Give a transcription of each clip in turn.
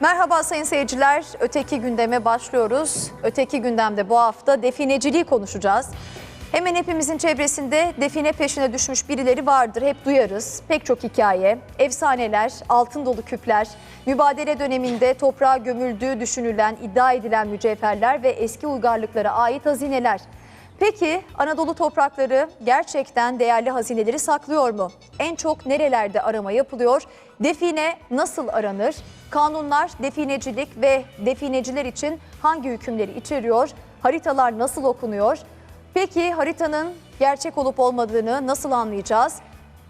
Merhaba sayın seyirciler. Öteki gündeme başlıyoruz. Öteki gündemde bu hafta defineciliği konuşacağız. Hemen hepimizin çevresinde define peşine düşmüş birileri vardır. Hep duyarız. Pek çok hikaye, efsaneler, altın dolu küpler, mübadele döneminde toprağa gömüldüğü düşünülen, iddia edilen mücevherler ve eski uygarlıklara ait hazineler. Peki Anadolu toprakları gerçekten değerli hazineleri saklıyor mu? En çok nerelerde arama yapılıyor? Define nasıl aranır? Kanunlar definecilik ve defineciler için hangi hükümleri içeriyor? Haritalar nasıl okunuyor? Peki haritanın gerçek olup olmadığını nasıl anlayacağız?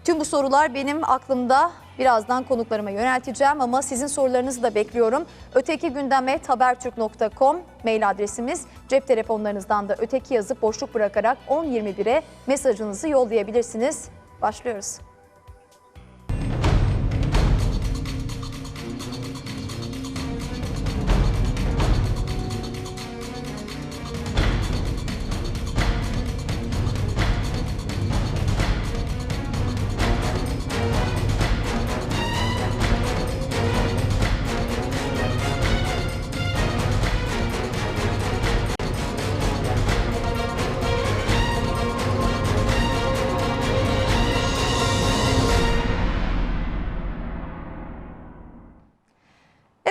Tüm bu sorular benim aklımda. Birazdan konuklarıma yönelteceğim ama sizin sorularınızı da bekliyorum. Öteki gündeme habertürk.com mail adresimiz. Cep telefonlarınızdan da öteki yazıp boşluk bırakarak 10.21'e mesajınızı yollayabilirsiniz. Başlıyoruz.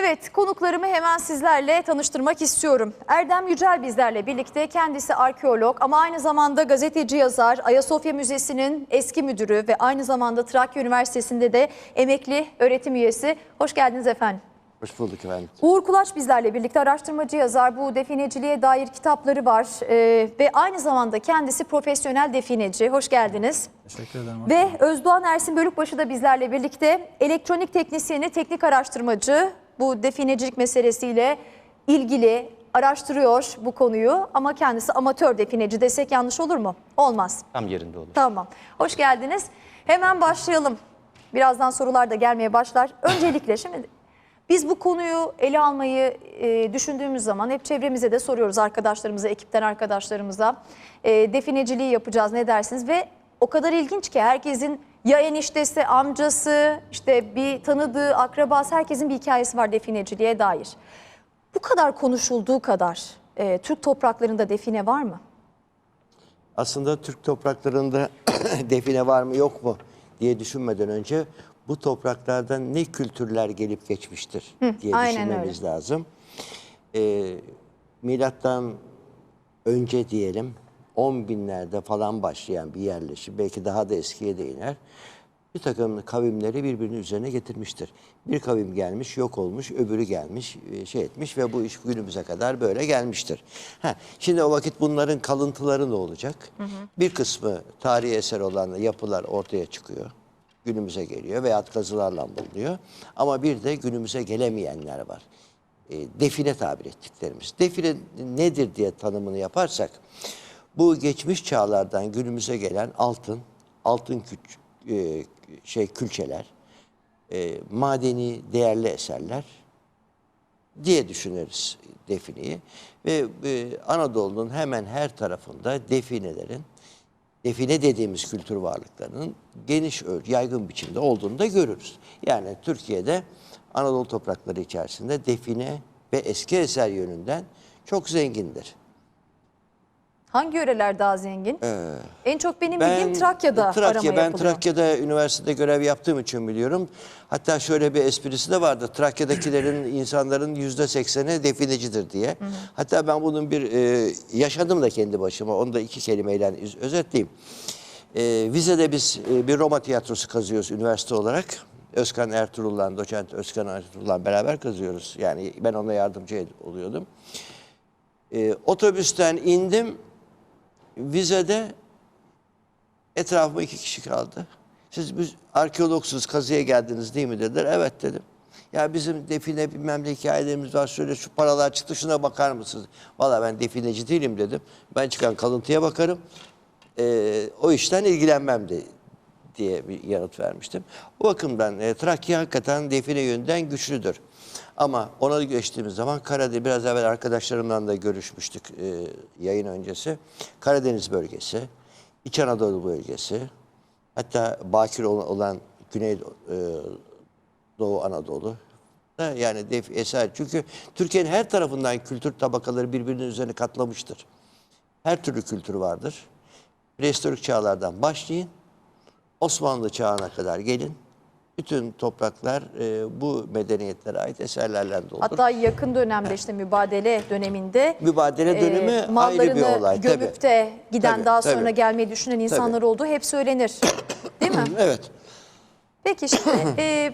Evet, konuklarımı hemen sizlerle tanıştırmak istiyorum. Erdem Yücel bizlerle birlikte. Kendisi arkeolog ama aynı zamanda gazeteci yazar, Ayasofya Müzesi'nin eski müdürü ve aynı zamanda Trakya Üniversitesi'nde de emekli öğretim üyesi. Hoş geldiniz efendim. Hoş bulduk efendim. Uğur Kulaç bizlerle birlikte araştırmacı yazar. Bu defineciliğe dair kitapları var Ee, ve aynı zamanda kendisi profesyonel defineci. Hoş geldiniz. Teşekkür ederim. Ve Özdoğan Ersin Bölükbaşı da bizlerle birlikte elektronik teknisyeni, teknik araştırmacı bu definecilik meselesiyle ilgili araştırıyor bu konuyu ama kendisi amatör defineci desek yanlış olur mu? Olmaz. Tam yerinde olur. Tamam. Hoş geldiniz. Hemen başlayalım. Birazdan sorular da gelmeye başlar. Öncelikle şimdi biz bu konuyu ele almayı e, düşündüğümüz zaman hep çevremize de soruyoruz arkadaşlarımıza, ekipten arkadaşlarımıza. E, defineciliği yapacağız ne dersiniz? Ve o kadar ilginç ki herkesin ya eniştesi, amcası, işte bir tanıdığı, akrabası herkesin bir hikayesi var defineciliğe dair. Bu kadar konuşulduğu kadar e, Türk topraklarında define var mı? Aslında Türk topraklarında define var mı yok mu diye düşünmeden önce bu topraklardan ne kültürler gelip geçmiştir diye aynen düşünmemiz lazım. Ee, milattan önce diyelim 10 binlerde falan başlayan bir yerleşim belki daha da eskiye de iner. Bir takım kavimleri birbirinin üzerine getirmiştir. Bir kavim gelmiş, yok olmuş, öbürü gelmiş, e, şey etmiş ve bu iş günümüze kadar böyle gelmiştir. Ha, şimdi o vakit bunların kalıntıları ne olacak? Bir kısmı tarihi eser olan yapılar ortaya çıkıyor. Günümüze geliyor veya kazılarla bulunuyor. Ama bir de günümüze gelemeyenler var. E, define tabir ettiklerimiz. Define nedir diye tanımını yaparsak, bu geçmiş çağlardan günümüze gelen altın, altın küç, e, şey külçeler, e, madeni değerli eserler diye düşünürüz defineyi. Ve e, Anadolu'nun hemen her tarafında definelerin, define dediğimiz kültür varlıklarının geniş yaygın biçimde olduğunu da görürüz. Yani Türkiye'de Anadolu toprakları içerisinde define ve eski eser yönünden çok zengindir. Hangi yöreler daha zengin? en çok benim bildiğim Ben Trakya'da Trakya, arama ben yapılıyor. Trakya'da üniversitede görev yaptığım için biliyorum. Hatta şöyle bir esprisi de vardı. Trakya'dakilerin insanların yüzde sekseni definecidir diye. Hatta ben bunun bir e, yaşadım da kendi başıma. Onu da iki kelimeyle öz- özetleyeyim. E, vizede biz e, bir Roma tiyatrosu kazıyoruz üniversite olarak. Özkan Ertuğrul'la, doçent Özkan Ertuğrul'la beraber kazıyoruz. Yani ben ona yardımcı oluyordum. E, otobüsten indim. Vizede Etrafıma iki kişi kaldı. Siz biz arkeologsunuz, kazıya geldiniz değil mi dediler. Evet dedim. Ya bizim define bilmem ne hikayelerimiz var. Şöyle şu paralar çıktı şuna bakar mısınız? Valla ben defineci değilim dedim. Ben çıkan kalıntıya bakarım. Ee, o işten ilgilenmem de diye bir yanıt vermiştim. O bakımdan e, Trakya hakikaten define yönden güçlüdür. Ama ona geçtiğimiz zaman Karadeniz, biraz evvel arkadaşlarımla da görüşmüştük e, yayın öncesi. Karadeniz bölgesi, İç Anadolu bölgesi, hatta bakir olan, Güney e, Doğu Anadolu, Yani def eser. Çünkü Türkiye'nin her tarafından kültür tabakaları birbirinin üzerine katlamıştır. Her türlü kültür vardır. Prehistorik çağlardan başlayın. Osmanlı çağına kadar gelin. Bütün topraklar e, bu medeniyetlere ait eserlerle doludur. Hatta yakın dönemde işte mübadele döneminde Mübadele e, dönemi ayrı bir olay. gömüp tabii. de giden Tabii, daha tabii. sonra gelmeyi düşünen insanlar olduğu hep söylenir. Değil mi? Evet. Peki şimdi e,